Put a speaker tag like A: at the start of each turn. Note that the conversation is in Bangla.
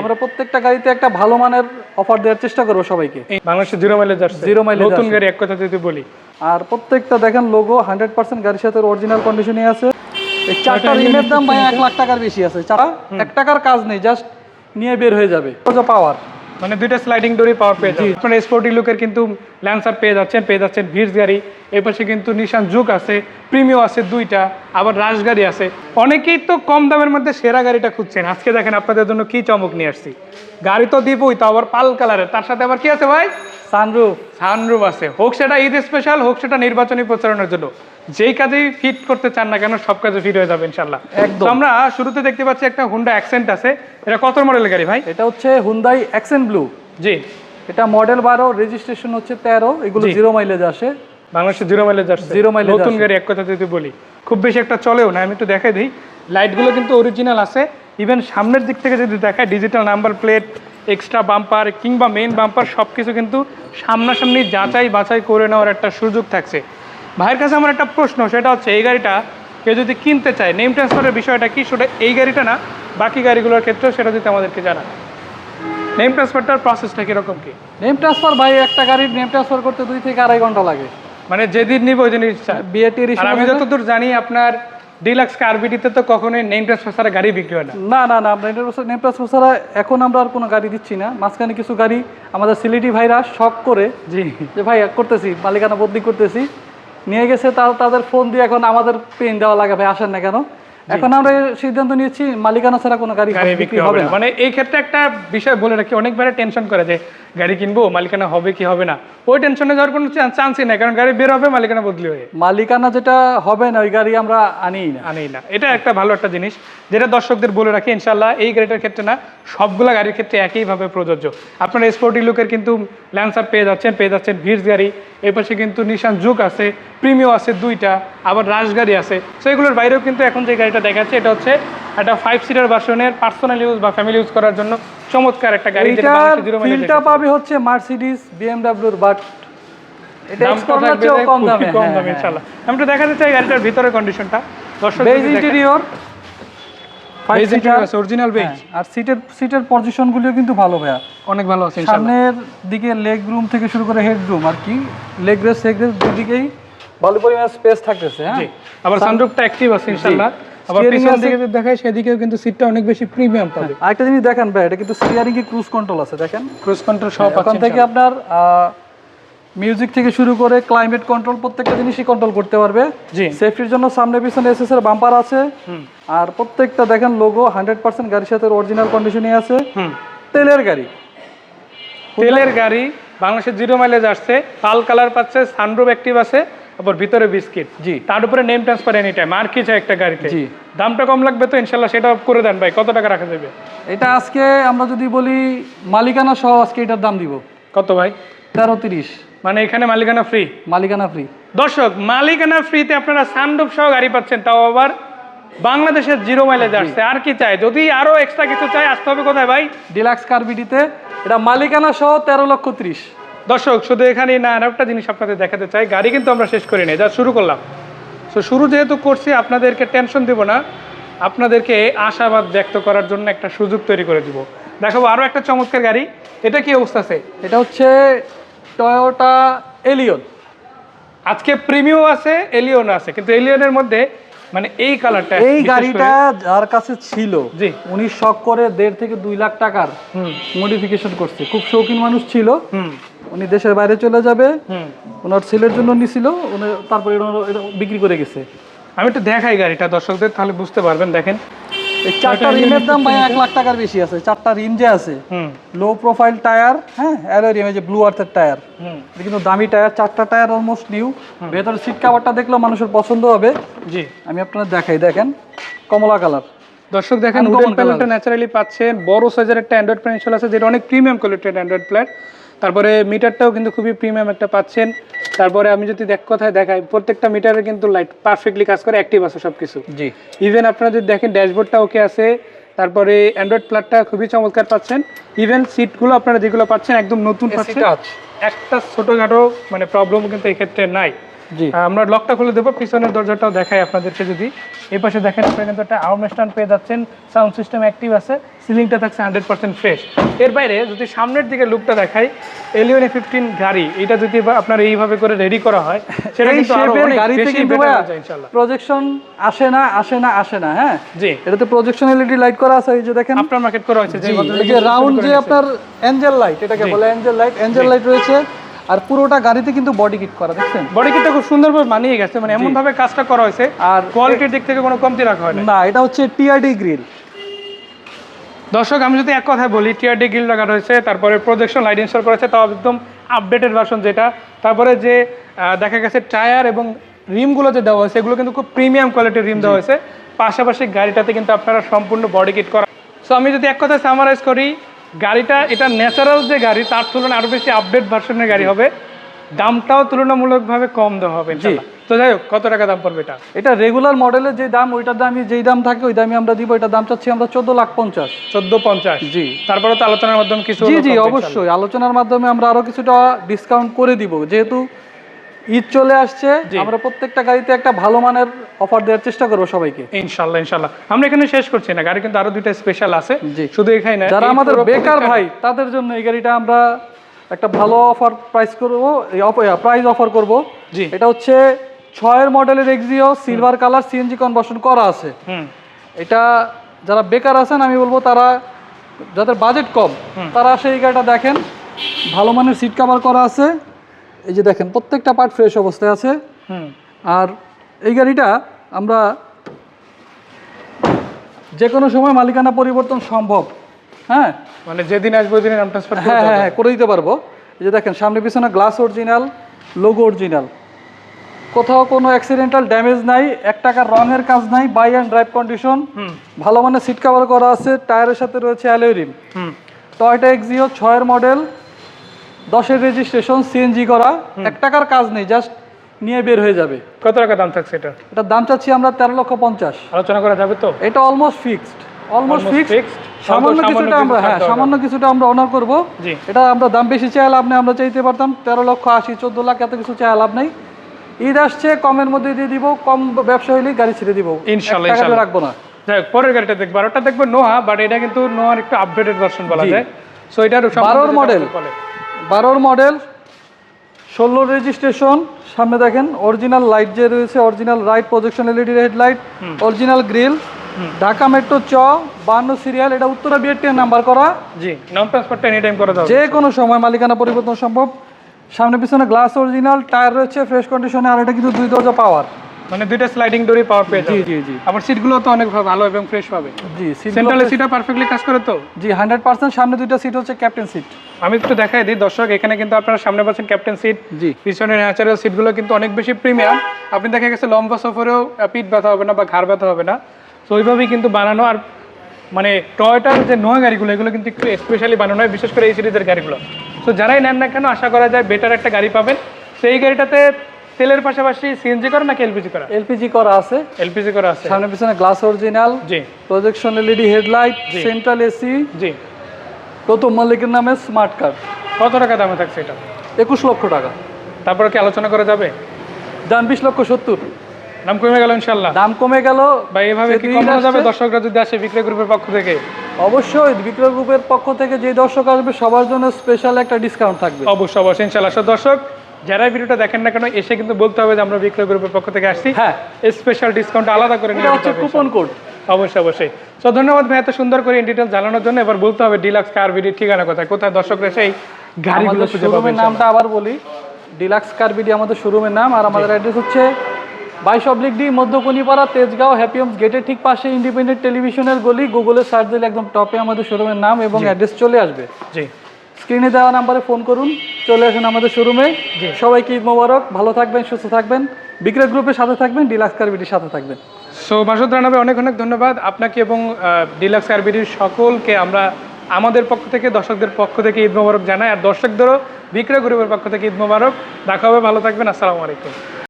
A: আমরা প্রত্যেকটা গাড়িতে একটা ভালো মানের অফার দেওয়ার চেষ্টা করব সবাইকে।
B: বাংলাদেশে জিরো মাইলেজ আসছে।
A: Zero mileage
B: নতুন গাড়ি এক কথা যদি বলি।
A: আর প্রত্যেকটা দেখেন লোগো হান্ড্রেড পার্সেন্ট গাড়ির সাথে অরিজিনাল কন্ডিশনে আছে। এই চারটা রিমের দাম ভাই এক লাখ টাকার বেশি আছে। চারা এক টাকার কাজ নেই জাস্ট নিয়ে বের হয়ে যাবে। পাওয়ার
B: মানে দুইটা স্লাইডিং ডোরি পাওয়ার পেয়েছি আপনারা স্পোর্টি লুকের কিন্তু ল্যান্সার পেয়ে যাচ্ছেন পেয়ে যাচ্ছেন ভিড়স গাড়ি। এই পাশে কিন্তু নিশান জুক আছে প্রিমিও আছে দুইটা আবার রাশ গাড়ি আছে। অনেকেই তো কম দামের মধ্যে সেরা গাড়িটা খুঁজছেন। আজকে দেখেন আপনাদের জন্য কি চমক নিয়ে আসছি। গাড়ি তো দিবই তো আবার পাল কালারের। তার সাথে আবার কি আছে ভাই?
A: সানরুফ
B: সানরুফ আছে। হোক সেটা ঈদ স্পেশাল হোক সেটা নির্বাচনী প্রচারণের জন্য। যেই কাজেই ফিট করতে চান না কেন সব কাজে ফিট হয়ে যাবে ইনশাল্লাহ
A: একদম।
B: আমরা শুরুতে দেখতে পাচ্ছি একটা হুন্ডা অ্যাক্সেন্ট আছে। এটা কত মডেলের গাড়ি ভাই?
A: এটা হচ্ছে হুন্দাই অ্যাক্সেন্ট ব্লু
B: জি।
A: এটা মডেল বারো রেজিস্ট্রেশন হচ্ছে তেরো এগুলো জিরো মাইলেজ আসে।
B: বাংলাদেশে জিরো মাইলেজ আসছে।
A: Zero mileage
B: নতুন গাড়ি এক কথা যদি বলি খুব বেশি একটা চলেও না আমি একটু দেখাই দিই। লাইটগুলো কিন্তু অরিজিনাল আছে। ইভেন সামনের দিক থেকে যদি দেখায় digital number plate extra bumper কিংবা মেইন বাম্পার সব কিছু কিন্তু সামনাসামনি যাচাই বাছাই করে নেওয়ার একটা সুযোগ থাকছে। ভাইয়ের কাছে আমার একটা প্রশ্ন সেটা হচ্ছে এই গাড়িটা কেউ যদি কিনতে চায় নেম ট্রান্সফারের বিষয়টা কি? সেটা এই গাড়িটা না বাকি গাড়িগুলোর ক্ষেত্রেও সেটা যদি আমাদেরকে জানা নেম ট্রান্সফারটার প্রসেসটা কীরকম কি?
A: নেম ট্রান্সফার ভাই একটা গাড়ির নেম ট্রান্সফার করতে দুই থেকে আড়াই ঘণ্টা লাগে।
B: মানে যেদিন নিব ওই চায়
A: বিএটি
B: আমি যতদূর জানি আপনার ডিলাক্স কারবিটিতে তো কখনোই নেম ট্রান্সফার ছাড়া গাড়ি বিক্রি হয় না।
A: না না না আমরা নেম ট্রান্সফার ছাড়া এখন আমরা আর কোনো গাড়ি দিচ্ছি না। মাঝখানে কিছু গাড়ি আমাদের সিলেটি ভাইরা শখ করে
B: জি।
A: যে ভাই করতেছি মালিকানা বদলি করতেছি। নিয়ে গেছে তাও তাদের ফোন দিয়ে এখন আমাদের পেন দেওয়া লাগে ভাই আসেন না কেন? এখন আমরা সিদ্ধান্ত নিয়েছি মালিকানা ছাড়া কোনো গাড়ি বিক্রি হবে না।
B: মানে এই ক্ষেত্রে একটা বিষয় বলে রাখি অনেকবারে টেনশন করে যে গাড়ি কিনবো মালিকানা হবে কি হবে না? ওই টেনশনে যাওয়ার কোনো চান্সই নাই কারণ গাড়ি বের হবে মালিকানা বদলি হয়ে
A: মালিকানা যেটা হবে না ওই গাড়ি আমরা আনিই না।
B: আনেই না। এটা একটা ভালো একটা জিনিস যেটা দর্শকদের বলে রাখি ইনশাল্লাহ এই গাড়িটার ক্ষেত্রে না সবগুলা গাড়ির ক্ষেত্রে একইভাবে প্রযোজ্য। আপনারা স্পোর্টি লুকের কিন্তু ল্যান্সার পেয়ে যাচ্ছেন পেয়ে যাচ্ছেন ভিড়স গাড়ি। এই পাশে কিন্তু নিশান জুক আছে প্রিমিও আছে দুইটা আবার রাশ গাড়ি আছে। সো এগুলোর বাইরেও কিন্তু এখন যে গাড়িটা দেখাচ্ছে এটা হচ্ছে একটা ফাইভ সিটার ভার্সনের পার্সোনাল ইউজ বা ফ্যামিলি ইউজ করার জন্য চমৎকার একটা গাড়ি যেটা
A: ফিলটা পাবে হচ্ছে মার্সিডিজ বিএমডব্লিউর বাট এটা কম দামে।
B: কম
A: হ্যাঁ,
B: দামে
A: হ্যাঁ।
B: ইনশাল্লাহ। আমি একটু দেখাতে চাই গাড়িটার ভিতরে কন্ডিশনটা দর্শক
A: beige interior
B: beige interior original beige
A: আর সিটের সিটের পজিশনগুলিও কিন্তু ভালো ভাইয়া।
B: অনেক ভালো আছে ইনশাল্লাহ।
A: সামনের দিকে লেগ রুম থেকে শুরু করে হেড রুম আর কি? লেগ রেস হেড রেস দুদিকেই ভালো পরিমাণ স্পেস থাকতেছে হ্যাঁ?
B: আবার সানরুফটা অ্যাক্টিভ আছে ইনশাআল্লাহ আবার পিছন দিকে যদি দেখায় সেদিকেও কিন্তু সিটটা অনেক বেশি প্রিমিয়াম পাবে।
A: আরেকটা জিনিস দেখেন ভাই এটা কিন্তু স্টিয়ারিং এ ক্রুজ কন্ট্রোল আছে দেখেন।
B: ক্রুজ কন্ট্রোল সব
A: ওখান
B: পাচ্ছেন
A: থেকে আপনার মিউজিক থেকে শুরু করে ক্লাইমেট কন্ট্রোল প্রত্যেকটা জিনিসই কন্ট্রোল করতে পারবে।
B: জি।
A: সেফটির জন্য সামনে পিছনে এসএস এর বাম্পার আছে। আর প্রত্যেকটা দেখেন লোগো হান্ড্রেড পার্সেন্ট গাড়ির সাথে অরিজিনাল কন্ডিশনে আছে। তেলের গাড়ি।
B: তেলের গাড়ি বাংলাদেশে জিরো মাইলেজ আসছে। পাল কালার পাচ্ছে সানরুফ অ্যাক্টিভ আছে। আবার ভিতরে বিস্কিট।
A: জি।
B: তার উপরে নেম ট্রান্সফার এনি টাইম আর কি চাই একটা গাড়িতে?
A: জি।
B: দামটা কম লাগবে তো ইনশাল্লাহ সেটা করে দেন ভাই। কত টাকা রাখা যাবে?
A: এটা আজকে আমরা যদি বলি মালিকানা সহ আজকে এটার দাম দিব।
B: কত ভাই?
A: তেরো তিরিশ।
B: মানে এখানে মালিকানা ফ্রি
A: মালিকানা ফ্রি
B: দর্শক মালিকানা ফ্রিতে আপনারা সানরুফ সহ গাড়ি পাচ্ছেন তাও আবার বাংলাদেশের জিরো মাইলেজ আসছে। আর কি চাই? যদি আরও এক্সট্রা কিছু চাই আসতে হবে কোথায় ভাই?
A: ডিলাক্স কারবিডিতে এটা মালিকানা সহ তেরো লক্ষ ত্রিশ।
B: দর্শক শুধু এখানে না আর একটা জিনিস আপনাদের দেখাতে চাই। গাড়ি কিন্তু আমরা শেষ করি নাই যা শুরু করলাম। তো শুরু যেহেতু করছি আপনাদেরকে টেনশন দেব না। আপনাদেরকে আশাবাদ ব্যক্ত করার জন্য একটা সুযোগ তৈরি করে দিব। দেখাবো আরও একটা চমৎকার গাড়ি। এটা কি অবস্থা আছে
A: এটা হচ্ছে টয়োটা এলিয়ন
B: আজকে প্রিমিও আছে এলিয়ন আছে কিন্তু এলিয়নের মধ্যে মানে এই কালারটা
A: এই গাড়িটা যার কাছে ছিল
B: জি।
A: উনি শখ করে দেড় থেকে দুই লাখ টাকার
B: হুম।
A: মডিফিকেশন করছে। খুব শৌখিন মানুষ ছিল।
B: হুম।
A: উনি দেশের বাইরে চলে যাবে। ওনার ছেলের জন্য নিছিল উনি তারপরে বিক্রি করে গেছে।
B: আমি একটু দেখাই গাড়িটা দর্শকদের তাহলে বুঝতে পারবেন দেখেন।
A: চারটা রিমের দাম ভাই এক লাখ টাকার বেশি আছে। চারটা রিম যে আছে লো প্রোফাইল টায়ার হ্যাঁ অ্যালোরিয়াম এই যে ব্লু আর্থের টায়ার
B: হুম।
A: কিন্তু দামি টায়ার চারটা টায়ার অলমোস্ট নিউ ভেতরে সিট কাভারটা দেখলেও মানুষের পছন্দ হবে।
B: জি।
A: আমি আপনাদের দেখাই দেখেন কমলা কালার
B: দর্শক দেখেন উডেন প্যানেলটা ন্যাচারালি পাচ্ছেন। বড় সাইজের একটা অ্যান্ড্রয়েড প্যানেল আছে যেটা অনেক প্রিমিয়াম কোয়ালিটির অ্যান্ড্রয়েড প্ল্যাট তারপরে মিটারটাও কিন্তু খুবই প্রিমিয়াম একটা পাচ্ছেন। তারপরে আমি যদি দেখ কথায় দেখাই প্রত্যেকটা মিটারে কিন্তু লাইট পারফেক্টলি কাজ করে অ্যাক্টিভ আছে সব কিছু
A: জি।
B: ইভেন আপনারা যদি দেখেন ড্যাশবোর্ডটা ওকে আছে। তারপরে অ্যান্ড্রয়েড প্লাটটা খুবই চমৎকার পাচ্ছেন। ইভেন সিটগুলো আপনারা যেগুলো পাচ্ছেন একদম নতুন পাচ্ছেন একটা ছোটোখাটো মানে প্রবলেম কিন্তু এক্ষেত্রে নাই। আমরা লকটা খুলে দেবো পিছনের দরজাটাও দেখাই আপনাদেরকে যদি। এই পাশে দেখেন আপনারা কিন্তু একটা পেয়ে যাচ্ছেন সাউন্ড সিস্টেম অ্যাক্টিভ আছে সিলিংটা থাকছে হান্ড্রেড পার্সেন্ট ফ্রেশ। এর বাইরে যদি সামনের দিকে লুকটা দেখাই এলিয়ন ফিফটিন গাড়ি এটা যদি আপনার এইভাবে করে রেডি করা হয় সেটা কিন্তু
A: গাড়িতে কিন্তু প্রজেকশন আসে না আসে না আসে না হ্যাঁ?
B: জি।
A: এটাতে প্রজেকশন এলইডি লাইট করা আছে এই যে দেখেন।
B: আপনার মার্কেট করা হয়েছে যে
A: রাউন্ড যে আপনার এঞ্জেল লাইট এটাকে বলে এঞ্জেল লাইট এঞ্জেল লাইট রয়েছে। আর পুরোটা গাড়িতে কিন্তু বডি কিট করা দেখছেন?
B: বডি কিটটা খুব সুন্দরভাবে মানিয়ে গেছে মানে এমন ভাবে কাজটা করা হয়েছে আর কোয়ালিটির দিক থেকে কোনো কমতি রাখা হয় না
A: না এটা হচ্ছে টিআরডি গ্রিল
B: দর্শক আমি যদি এক কথায় বলি টিআরডি গ্রিল লাগা রয়েছে তারপরে প্রজেকশন লাইট ইনস্টল করেছে তাও একদম আপডেটেড ভার্সন যেটা। তারপরে যে দেখা গেছে টায়ার এবং রিমগুলো যে দেওয়া হয়েছে এগুলো কিন্তু খুব প্রিমিয়াম কোয়ালিটির রিম দেওয়া হয়েছে। পাশাপাশি গাড়িটাতে কিন্তু আপনারা সম্পূর্ণ বডি কিট করা সো আমি যদি এক কথায় সামারাইজ করি গাড়িটা এটা ন্যাচারাল যে গাড়ি তার তুলনায় আরও বেশি আপডেট ভার্সনের গাড়ি হবে। দামটাও তুলনামূলকভাবে কম দেওয়া হবে ইনশাআল্লাহ। তো যাই হোক কত টাকা দাম পড়বে এটা?
A: এটা রেগুলার মডেলের যে দাম ওইটার দামই যেই দাম থাকে ওই দামই আমরা দিব। এটার দাম চাচ্ছি আমরা চোদ্দ লাখ পঞ্চাশ।
B: চোদ্দ পঞ্চাশ।
A: জি।
B: তারপরে তো আলোচনার মাধ্যমে কিছু
A: জি জি অবশ্যই। আলোচনার মাধ্যমে আমরা আরও কিছুটা ডিসকাউন্ট করে দিব। যেহেতু ঈদ চলে আসছে আমরা প্রত্যেকটা গাড়িতে একটা ভালো মানের অফার দেওয়ার চেষ্টা করব সবাইকে।
B: ইনশাল্লাহ ইনশাল্লাহ। আমরা এখানে শেষ করছি না গাড়ি কিন্তু আরও দুইটা স্পেশাল আছে। শুধু এখানে
A: যারা আমাদের বেকার ভাই তাদের জন্য এই গাড়িটা আমরা একটা ভালো অফার প্রাইস করব প্রাইস অফার করব।
B: জি।
A: এটা হচ্ছে ছয়ের মডেলের Axio silver colour CNG conversion করা আছে। এটা যারা বেকার আছেন আমি বলব তারা যাদের বাজেট কম তারা আসে এই গাড়িটা দেখেন। ভালো মানের সিট কভার করা আছে। এই যে দেখেন প্রত্যেকটা পার্ট ফ্রেশ অবস্থায় আছে।
B: হুম।
A: আর এই গাড়িটা আমরা যে কোনো সময় মালিকানা পরিবর্তন সম্ভব হ্যাঁ?
B: মানে যেদিন আসব ওই দিনে ট্রান্সফার
A: হ্যাঁ হ্যাঁ হ্যাঁ করে দিতে পারব। এই যে দেখেন সামনে পিছনে গ্লাস অরিজিনাল লোগো অরিজিনাল কোথাও কোনো অ্যাক্সিডেন্টাল ড্যামেজ নাই এক টাকার রঙের কাজ নাই বাই অ্যান্ড ড্রাইভ কন্ডিশন ভালো মানের সিট কভার করা আছে টায়ারের সাথে রয়েছে অ্যালয় রিম
B: হুম।
A: টয়টা এক্সিও ছয়ের মডেল দশের রেজিস্ট্রেশন সিএনজি করা এক টাকার কাজ নেই জাস্ট নিয়ে বের হয়ে যাবে।
B: কত টাকা দাম থাকছে এটা?
A: এটার দাম চাচ্ছি আমরা তেরো লক্ষ পঞ্চাশ।
B: আলোচনা করা যাবে তো?
A: এটা অলমোস্ট ফিক্সড অলমোস্ট ফিক্সড সামান্য কিছুটা আমরা হ্যাঁ সামান্য কিছুটা আমরা অনার করব। এটা আমরা দাম বেশি চাই লাভ নেই আমরা চাইতে পারতাম তেরো লক্ষ আশি চোদ্দ লাখ এত কিছু চাই লাভ নেই। ঈদ আসছে কমের মধ্যে দিয়ে দিব কম ব্যবসা হলেই গাড়ি ছেড়ে দিব।
B: ইনশাল্লাহ।
A: রাখব না।
B: যাই পরের গাড়িটা দেখব। আর ওটা দেখব নোহা বাট এটা কিন্তু নোহার একটু আপডেটেড ভার্সন বলা যায়। সো এটার
A: বারোর
B: বলে।
A: বারোর মডেল ষোলো রেজিস্ট্রেশন সামনে দেখেন অরিজিনাল লাইট যে রয়েছে original right projection LED headlight original grille Dhaka metro চ বান্ন সিরিয়াল এটা উত্তরা বিএটিএর নাম্বার করা।
B: জি নাম ট্রান্সফারটা এনি টাইম করা যাবে।
A: যে কোনো সময় মালিকানা পরিবর্তন সম্ভব। সামনে পিছনে গ্লাস অরিজিনাল টায়ার রয়েছে ফ্রেশ কন্ডিশনে আর এটা কিন্তু দুই দরজা পাওয়ার
B: মানে দুইটা স্লাইডিং ডোরি পাওয়ার পেয়ে
A: জি জি জি।
B: আবার সিটগুলো তো অনেক ভালো এবং ফ্রেশ পাবে।
A: জি
B: সেন্ট্রাল এসিটা পারফেক্টলি কাজ করে তো?
A: জি হান্ড্রেড পার্সেন্ট সামনে দুইটা সিট হচ্ছে ক্যাপ্টেন সিট
B: আমি একটু দেখাই দিই দর্শক এখানে কিন্তু আপনারা সামনে পাচ্ছেন ক্যাপ্টেন সিট
A: জি।
B: পিছনে ন্যাচারাল সিটগুলো কিন্তু অনেক বেশি প্রিমিয়াম আপনি দেখা গেছে লম্বা সফরেও পিঠ ব্যথা হবে না বা ঘাড় ব্যথা হবে না। তো ওইভাবেই কিন্তু বানানো আর মানে টয়টার যে নোয়া গাড়িগুলো এগুলো কিন্তু একটু স্পেশালি বানানো হয় বিশেষ করে এই সিরিজের গাড়িগুলো। তো যারাই নেন না কেন আশা করা যায় বেটার একটা গাড়ি পাবেন। সেই গাড়িটাতে তেলের পাশাপাশি সিএনজি করা নাকি এলপিজি করা?
A: এলপিজি করা আছে।
B: এলপিজি করা আছে।
A: সামনে পিছনে গ্লাস অরিজিনাল
B: জি।
A: Projection LED headlight central AC
B: জি।
A: প্রথম মালিকের নামে স্মার্ট কার্ড
B: কত টাকা দামে থাকছে এটা?
A: একুশ লক্ষ টাকা।
B: তারপরে কি আলোচনা করা যাবে?
A: দাম বিশ লক্ষ সত্তর।
B: দাম কমে গেল ইনশাল্লাহ
A: দাম কমে গেল।
B: বা এভাবে কি কমানো যাবে? দর্শকরা যদি আসে বিক্রয় গ্রুপের পক্ষ থেকে?
A: অবশ্যই বিক্রয় গ্রুপের পক্ষ থেকে যে দর্শক আসবে সবার জন্য স্পেশাল একটা ডিসকাউন্ট থাকবে।
B: অবশ্যই অবশ্যই ইনশাল্লাহ দর্শক যারা ভিডিওটা দেখেন না কেন এসে কিন্তু বলতে হবে যে আমরা বিক্রয় গ্রুপের পক্ষ থেকে আসছি।
A: হ্যাঁ।
B: স্পেশাল ডিসকাউন্ট আলাদা করে নিয়ে
A: হচ্ছে কুপন কোড
B: অবশ্যই অবশ্যই। তো ধন্যবাদ ভাই এত সুন্দর করে ডিটেলস জানানোর জন্য। এবার বলতে হবে ডিলাক্স কার ভিডিও ঠিকানা কোথায়? কোথায়? দর্শকরা সেই গাড়িগুলো খুঁজে পাবে
A: নামটা আবার বলি। ডিলাক্স কার বিডি আমাদের শোরুমের নাম। আর আমাদের অ্যাড্রেস হচ্ছে বাইশ অব্লিক ডি মধ্যকনিপাড়া তেজগাঁও হ্যাপিয়মস গেটের ঠিক পাশে ইন্ডিপেন্ডেন্ট টেলিভিশনের গলি। গুগলে সার্চ দিলে একদম টপে আমাদের শোরুমের নাম এবং অ্যাড্রেস চলে আসবে।
B: জি।
A: স্ক্রিনে দেওয়া নাম্বারে ফোন করুন চলে আসুন আমাদের শোরুমে। সবাইকে ঈদ মোবারক ভালো থাকবেন সুস্থ থাকবেন। বিক্রয় গ্রুপের সাথে থাকবেন ডিলাক্স কার বিডির সাথে থাকবেন।
B: সো মাসুদ রানাবে অনেক অনেক ধন্যবাদ। আপনাকে এবং ডিলাক্স আরবিডির সকলকে আমরা আমাদের পক্ষ থেকে দর্শকদের পক্ষ থেকে ঈদ মোবারক জানাই। আর দর্শকদেরও বিক্রয় গ্রুপের পক্ষ থেকে ঈদ মোবারক। দেখা হবে ভালো থাকবেন আসসালামু আলাইকুম।